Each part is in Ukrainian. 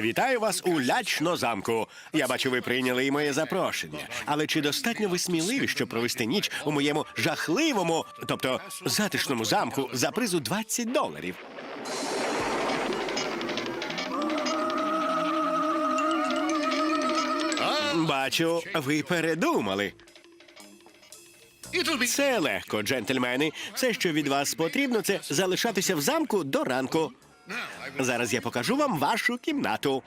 Вітаю вас у лячно замку. Я бачу, ви прийняли і моє запрошення. Але чи достатньо ви сміливі, щоб провести ніч у моєму жахливому, тобто затишному замку за призу 20 доларів? Бачу, ви передумали. Це легко, джентльмени. Все, що від вас потрібно, це залишатися в замку до ранку. Зараз я покажу вам вашу кімнату.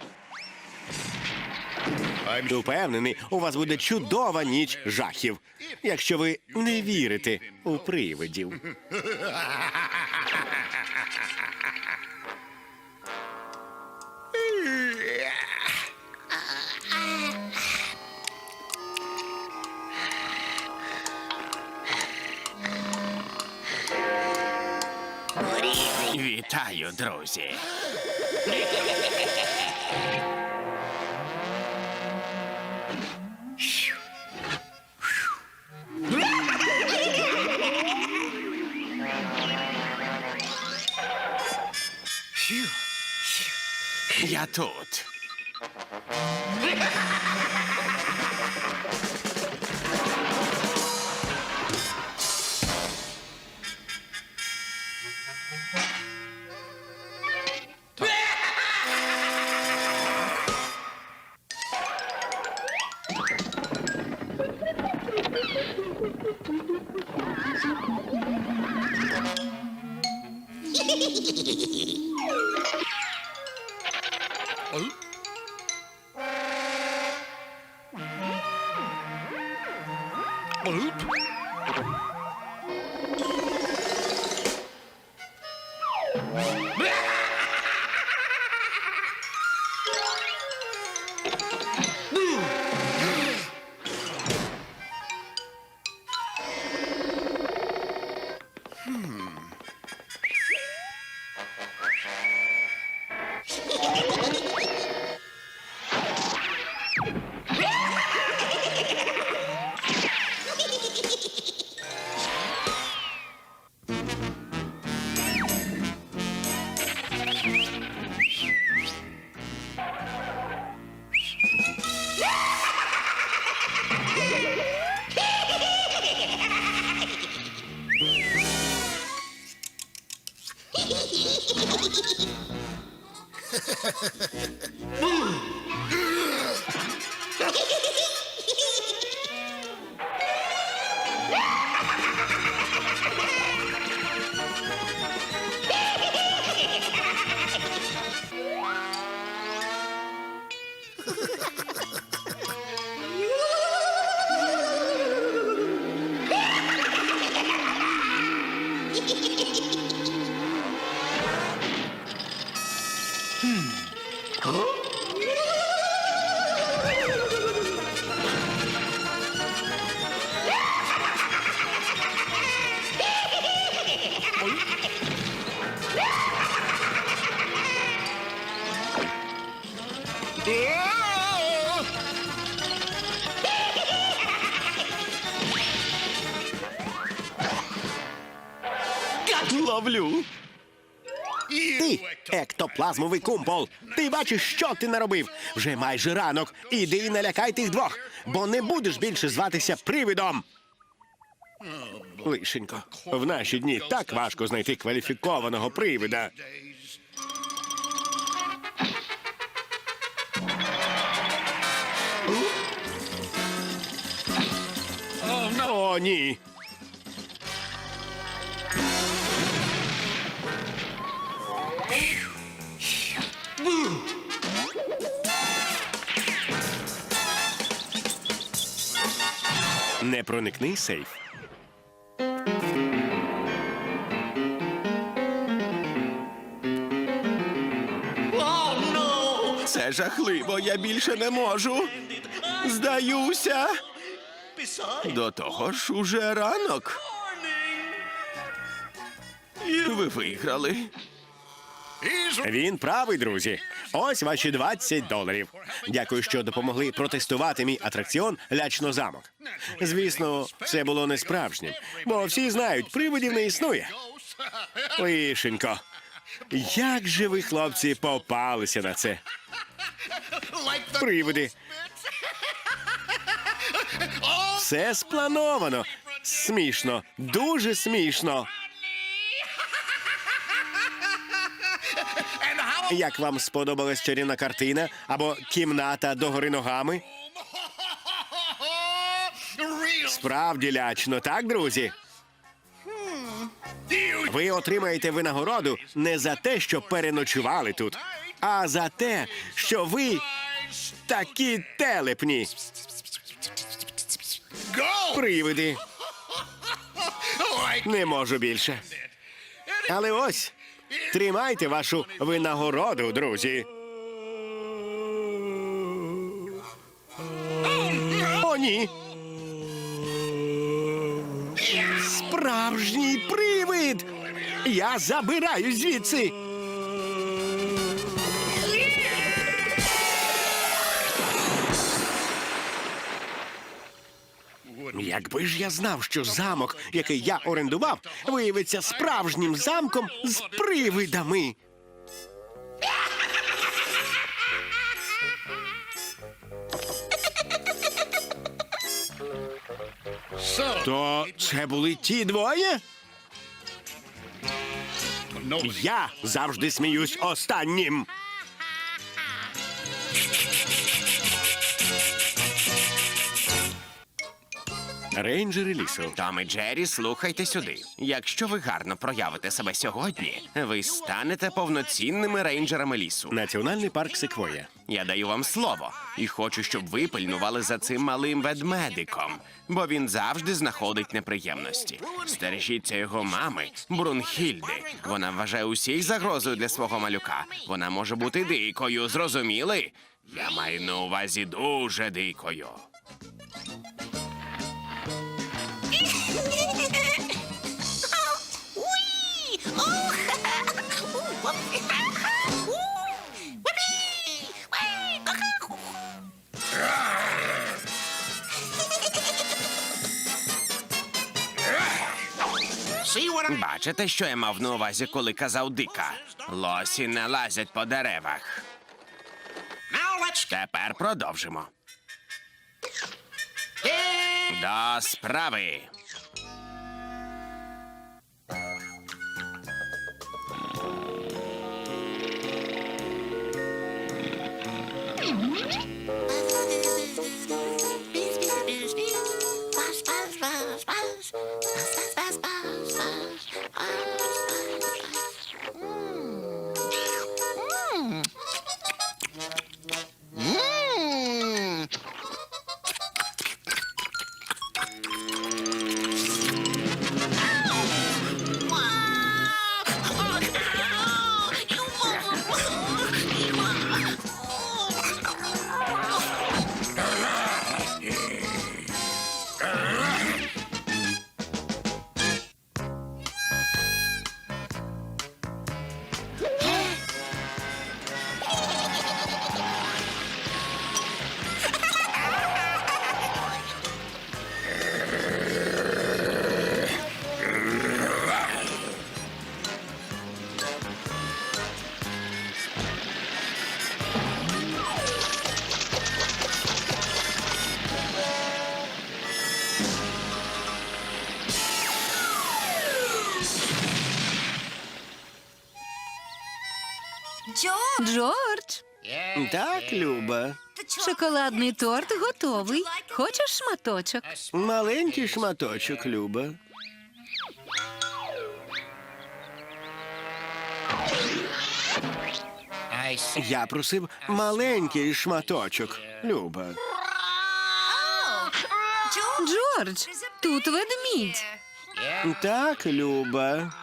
Упевнений, у вас буде чудова ніч жахів, якщо ви не вірите у привидів. Вітаю, друзі. Я тут. Hehehehe Ловлю. Ти, ектоплазмовий кумпол. Ти бачиш, що ти наробив? Вже майже ранок. Іди і налякай тих двох, бо не будеш більше зватися привидом. Лишенько, в наші дні так важко знайти кваліфікованого привида. О, ні. Непроникний сейф. Це жахливо, я більше не можу. Здаюся. До того ж уже ранок. Ви виграли. Він правий, друзі. Ось ваші 20 доларів. Дякую, що допомогли протестувати мій атракціон Лячно замок. Звісно, це було не справжнім, бо всі знають, привидів не існує. Лишенько. Як же ви, хлопці, попалися на це? Привиди. Все сплановано. Смішно, дуже смішно. Як вам сподобалась чарівна картина або кімната догори ногами? Справді лячно, так, друзі? Ви отримаєте винагороду не за те, що переночували тут, а за те, що ви такі телепні. Привиди. Не можу більше. Але ось тримайте вашу винагороду, друзі. О, ні. Я забираю звідси. Якби ж я знав, що замок, який я орендував, виявиться справжнім замком з привидами. То це були ті двоє? Я завжди сміюсь останнім. Рейнджери лісу. Том і Джері, слухайте сюди. Якщо ви гарно проявите себе сьогодні, ви станете повноцінними рейнджерами лісу. Національний парк Секвоя. Я даю вам слово і хочу, щоб ви пильнували за цим малим ведмедиком, бо він завжди знаходить неприємності. Стережіться його мами, Брунхільди. Вона вважає усіх загрозою для свого малюка. Вона може бути дикою, зрозуміли? Я маю на увазі дуже дикою. Бачите, що я мав на увазі, коли казав дика? Лосі не лазять по деревах. Тепер продовжимо. До справи. Джордж, Так, Люба. шоколадний торт готовий. Хочеш шматочок? Маленький шматочок, Люба. Я просив маленький шматочок, Люба. Джордж, тут ведмідь. Так, Люба.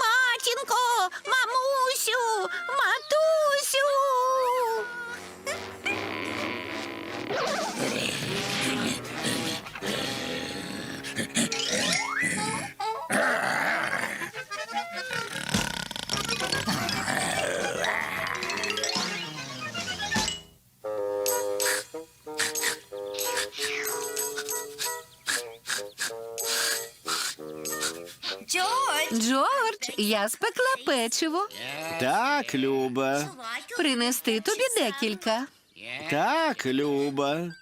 Матінко, мамусю, матусю. Я спекла печиво. Так, Люба. Принести тобі декілька. Так, Люба.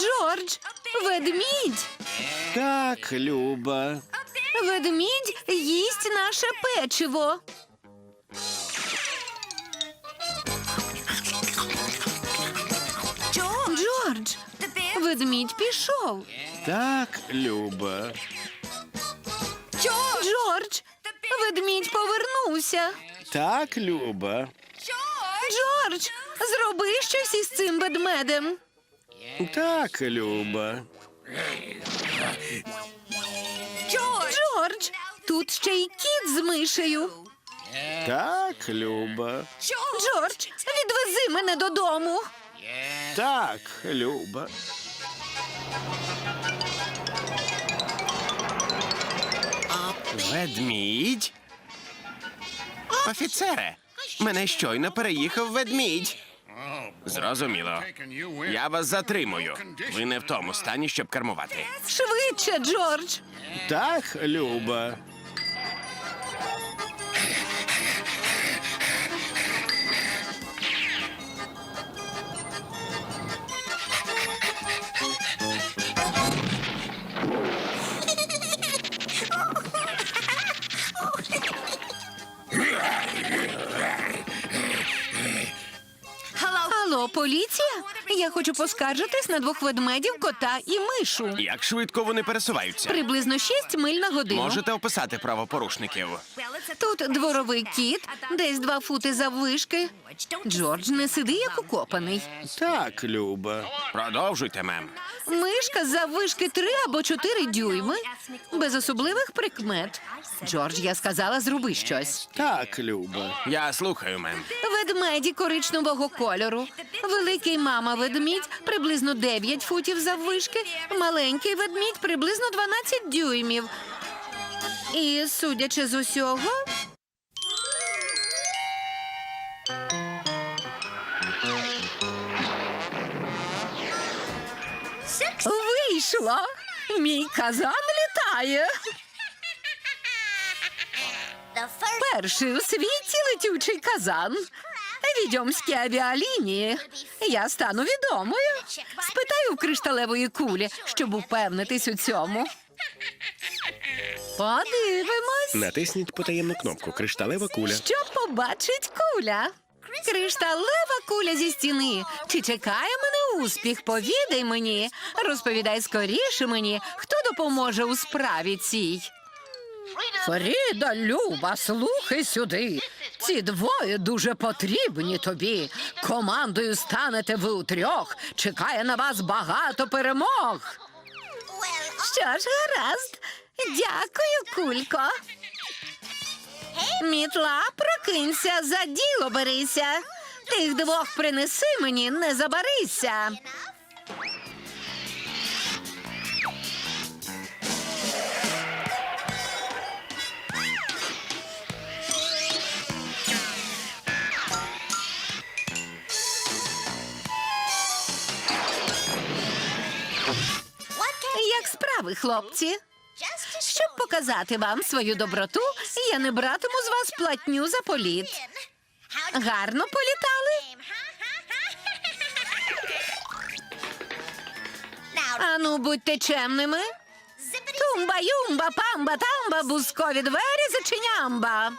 Джордж, ведмідь. Так, Люба. Ведмідь їсть наше печиво. Джордж, ведмідь пішов. Так, Люба. Джордж, ведмідь повернувся. Так, Люба. Джордж, зроби щось із цим ведмедем. Так, Люба. Джордж, тут ще й кіт з мишею. Так, Люба. Джордж, відвези мене додому. Так, Люба. Ведмідь? Офіцере, мене щойно переїхав ведмідь. Зрозуміло. Я вас затримую. Ви не в тому стані, щоб кермувати. Швидше, Джордж. Так, Люба. Поліція? Я хочу поскаржитись на двох ведмедів, кота і мишу. Як швидко вони пересуваються? Приблизно 6 миль на годину. Можете описати правопорушників? Тут дворовий кіт, десь два фути заввишки. Джордж не сиди, як укопаний. Так, Люба. Продовжуйте, мем. Мишка заввишки три або чотири дюйми, без особливих прикмет. Джордж, я сказала, зроби щось. Так, Люба. Я слухаю, мем. Ведмеді коричневого кольору. Великий мама ведмідь приблизно 9 футів заввишки, маленький ведмідь приблизно 12 дюймів. І судячи з усього. Вийшло! Мій казан літає. Перший у світі летючий казан. Відьомські авіалінії. Я стану відомою. Спитаю в кришталевої кулі, щоб упевнитись у цьому. Подивимось, Натисніть потаємну кнопку Кришталева куля. що побачить куля. Кришталева куля зі стіни. Чи чекає мене успіх? Повідай мені. Розповідай скоріше мені, хто допоможе у справі цій. Фріда, Люба, слухай сюди. Ці двоє дуже потрібні тобі. Командою станете ви утрьох. Чекає на вас багато перемог. Що ж, гаразд. Дякую, кулько. Мітла, прокинься, за діло берися. Тих двох принеси мені, не забарися. Як справи, хлопці? Щоб показати вам свою доброту, я не братиму з вас платню за політ. Гарно політали? Ану, будьте чемними. Тумба, юмба, памба, тамба, бускові двері зачинямба.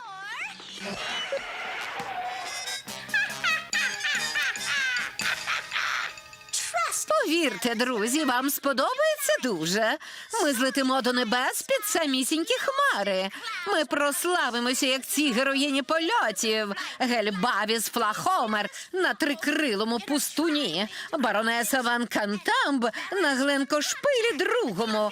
Повірте, друзі, вам сподобається дуже. Ми злетимо до небес під самісінькі хмари. Ми прославимося, як ці героїні польотів. Гельбавіс Флахомер на трикрилому пустуні, баронеса Ван Кантамб на Гленкошпилі другому.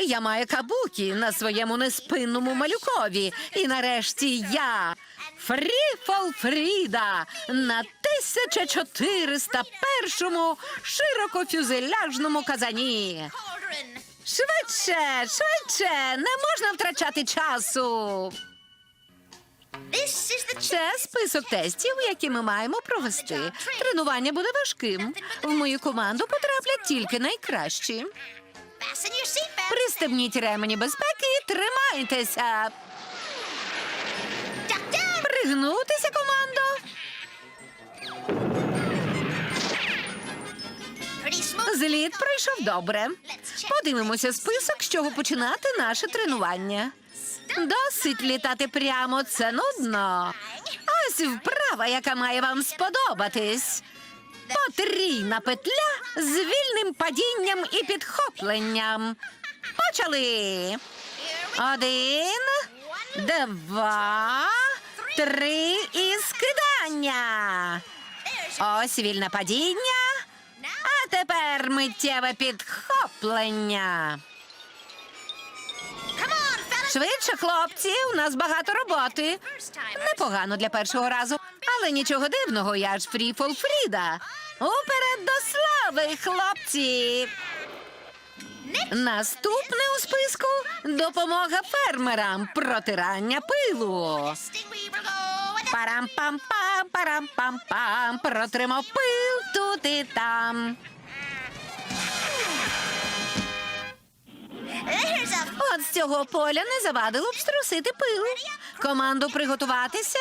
Я маю кабукі на своєму неспинному малюкові. І нарешті я. Фріфол Фріда на 1401-му широкофюзеляжному казані. Швидше, швидше, не можна втрачати часу. Це список тестів, які ми маємо провести. Тренування буде важким. В мою команду потраплять тільки найкращі. Пристебніть ремені безпеки і тримайтеся. Пригнутися, командо. Зліт пройшов добре. Подивимося список, з чого починати наше тренування. Досить літати прямо, це нудно. Ось вправа, яка має вам сподобатись. Потрійна петля з вільним падінням і підхопленням. Почали. Один, два, три і скидання. Ось вільне падіння. А тепер миттєве підхоплення. Швидше, хлопці, у нас багато роботи. Непогано для першого разу, але нічого дивного, я ж Фріфол Фріда. Уперед до слави, хлопці. Наступне у списку допомога фермерам, протирання пилу. Парам-пам-пам, парам-пам-пам, протримо пил тут і там. От з цього поля не завадило б струсити пил. Команду приготуватися,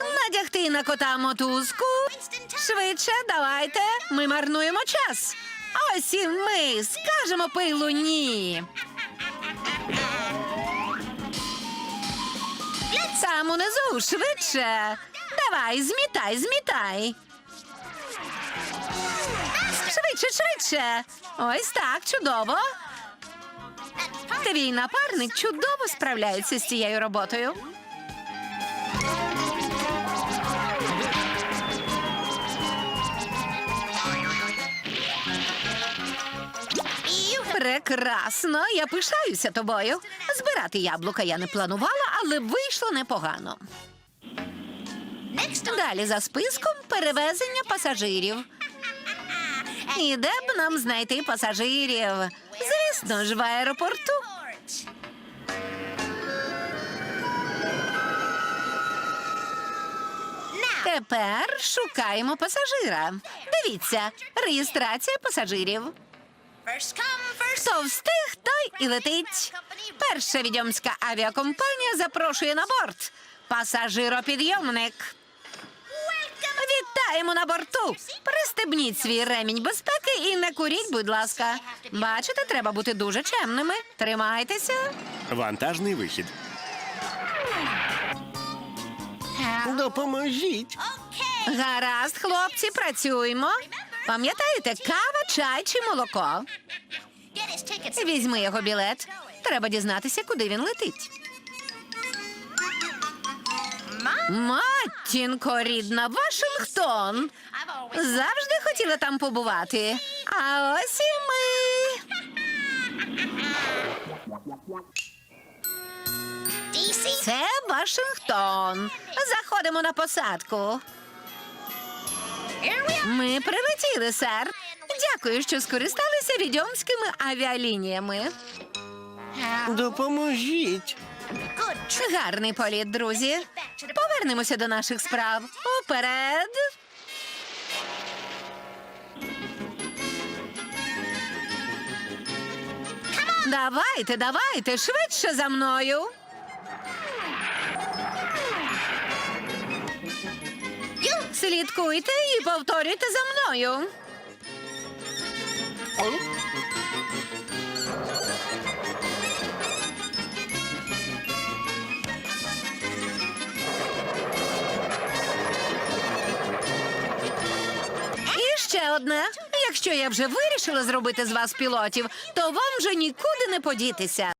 надягти на кота мотузку. Швидше, давайте, ми марнуємо час. Ось і ми скажемо пилу ні. Там унизу, швидше. Давай, змітай, змітай. Швидше, швидше. Ось так, чудово. Твій напарник чудово справляється з цією роботою. Прекрасно, я пишаюся тобою. Збирати яблука я не планувала, але вийшло непогано. Далі за списком перевезення пасажирів. І де б нам знайти пасажирів? Звісно ж, в аеропорту. Тепер шукаємо пасажира. Дивіться, реєстрація пасажирів. Хто встиг, той і летить. Перша відьомська авіакомпанія запрошує на борт. Пасажиропідйомник. Вітаємо на борту. Пристебніть свій ремінь безпеки і не куріть, будь ласка. Бачите, треба бути дуже чемними. Тримайтеся. Вантажний вихід. Допоможіть. Гаразд, хлопці, працюємо. Пам'ятаєте, кава, чай чи молоко? Візьми його білет. Треба дізнатися, куди він летить. Матінко рідна, Вашингтон. Завжди хотіла там побувати. А ось і ми. Це Вашингтон. Заходимо на посадку. Ми прилетіли, сер. Дякую, що скористалися відьомськими авіалініями. Допоможіть. Гарний політ, друзі. Повернемося до наших справ. Уперед. Давайте, давайте, швидше за мною. Слідкуйте і повторюйте за мною. І ще одне. Якщо я вже вирішила зробити з вас пілотів, то вам вже нікуди не подітися.